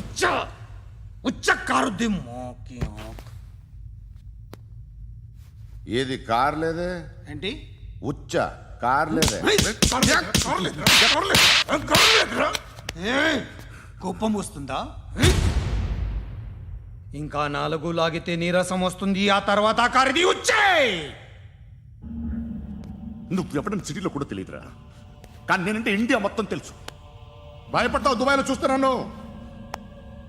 ఉచ్చ ఉచ్చ కారుద్ది మోకి ఆంఖ్. ఏది కార్ లేదే? ఏంటి? ఉచ్చ కార్ లేదే. కోపం వస్తుందా? ఇంకా నాలుగు లాగితే నీరసం వస్తుంది ఆ తర్వాత కారిది వచ్చే నువ్వు ఎప్పుడైనా సిటీలో కూడా తెలియదురా. కానీ నేనంటే ఇండియా మొత్తం తెలుసు. భయపడతావు దుబాయ్లో చూస్తున్నాను.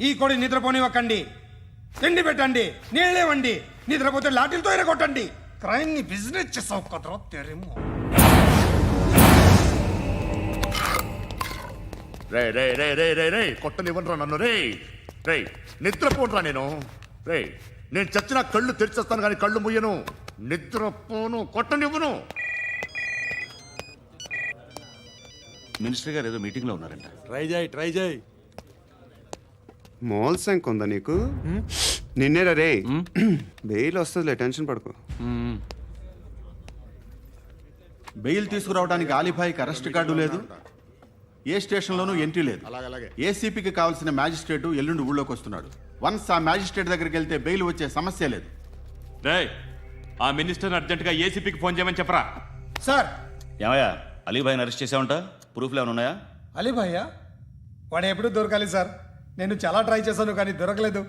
ఈ కోడి నిద్రపోనివ్వకండి. తిండి పెట్టండి నీళ్ళేవండి నిద్రపోతే లాఠీలతో ఎరగొట్టండి. క్రైమ్ని బిజినెస్ చేసావు కదరా తెరేమో. రే రే రే రే రే రే కొట్టనివ్వనరా నన్ను రే రే నిద్రపోనరా నేను. రే నేను చచ్చిన కళ్ళు తెరిచేస్తాను కానీ కళ్ళు ముయ్యను నిద్రపోను కొట్టనివ్వను. మినిస్టర్ గారు ఏదో మీటింగ్లో ఉన్నారంట. ట్రై చేయి ట్రై చేయి. మోల్ సంక్ ఉందా నీకు నిన్నేరా రే. బెయిల్ వస్తుందిలే టెన్షన్ పడుకో. బెయిల్ తీసుకురావడానికి ఆలిభాయికి అరెస్ట్ కార్డు లేదు ఏ స్టేషన్లోనూ ఎంట్రీ లేదు. ఏసీపీకి కావాల్సిన మ్యాజిస్ట్రేటు ఎల్లుండి ఊళ్ళోకి వస్తున్నాడు. వన్స్ ఆ మ్యాజిస్ట్రేట్ దగ్గరికి వెళ్తే బెయిల్ వచ్చే సమస్య లేదు. రేయ్ ఆ మినిస్టర్ అర్జెంటుగా ఏసీపీకి ఫోన్ చేయమని చెప్పరా? సార్! ఏమయ్యా అలీభాయిని అరెస్ట్ చేసావంట? ప్రూఫ్లు ఏమైనా ఉన్నాయా? అలీ భయ్య వాడు ఎప్పుడు దొరకాలి సార్? నేను చాలా ట్రై చేశాను కానీ దొరకలేదు.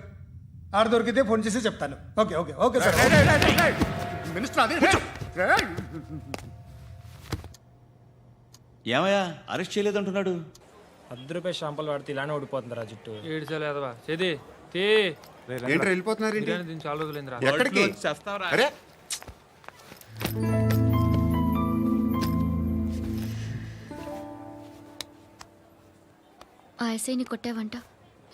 ఆడ దొరికితే ఫోన్ చేసి చెప్తాను. Okay okay okay sir. Minister అదే. ఏమయ్యా అరెస్ట్ చేయలేదంటున్నాడు. పది రూపాయలు షాంపులు వాడితే ఇలానే ఓడిపోతుందిరా జుట్టు. ఏడ్చలేదవా? చేది తీ. ఏంట్రా వెళ్ళిపోతున్నారు ఏంటి? దీని చాలా రోజులైందిరా. ఎక్కడికి? అరే. ఆ ఎస్ఐని కొట్టావంట?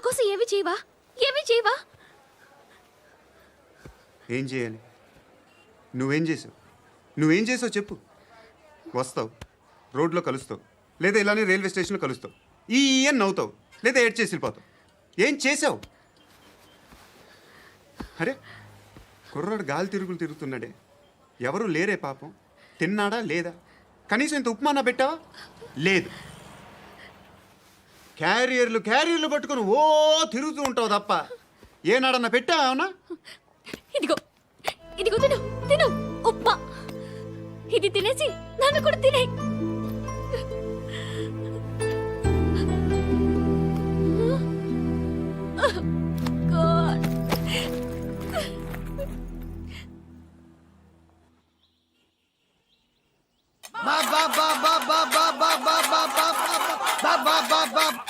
నా కోసం ఏవి చేయవా? ఏమి చేయవా? ఏం చేయాలి? నువ్వేం చేసావు? నువ్వేం చేసావు చెప్పు. వస్తావు. రోడ్లో కలుస్తావు. లేదా ఇలానే రైల్వే స్టేషన్లో కలుస్తావు. ఈ ఈ అని నవ్వుతావు. లేదా ఏడ్ చేసి వెళ్ళిపోతావు. ఏం చేసావు? అరే కుర్రాడు గాలి తిరుగులు తిరుగుతున్నాడే. ఎవరు లేరే పాపం. తిన్నాడా లేదా? కనీసం ఇంత ఉప్మానా పెట్టావా? లేదు. క్యారియర్లు క్యారియర్లు పట్టుకొని ఓ తిరుగుతూ ఉంటావు తప్ప ఏనాడన్నా పెట్టావా ఏమన్నా ఇదిగో ఇదిగో తిను తిను ఉప్మా ఇది తినేసి నన్ను కూడా తినే God.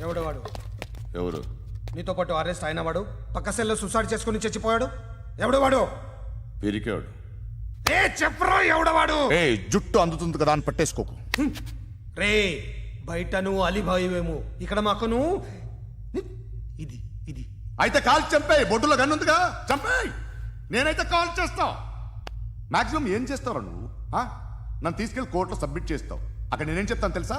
ఎవడు వాడు ఎవరు? నీతో పాటు అరెస్ట్ అయిన వాడు పక్క సెల్లో సూసైడ్ చేసుకుని చచ్చిపోయాడు? ఎవడు వాడు పిరికాడు ఏ చెప్పరా ఎవడవాడు? ఏ జుట్టు అందుతుంది కదా అని పట్టేసుకోకు. రే బయట నువ్వు ఇక్కడ మాకు నువ్వు ఇది ఇది. అయితే కాల్ చంపేయి బొడ్డులో గన్నుందిగా చంపేయి! నేనైతే కాల్ చేస్తా. మాక్సిమం ఏం చేస్తావు నువ్వు? ఆ? నన్ను తీసుకెళ్ళి కోర్టులో సబ్మిట్ చేస్తావు. అక్కడ నేనేం చెప్తాను తెలుసా?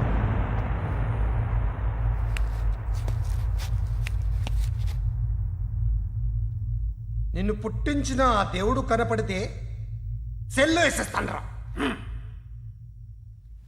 నిన్ను పుట్టించిన ఆ దేవుడు కనపడితే సెల్లో వేసేస్తాను రా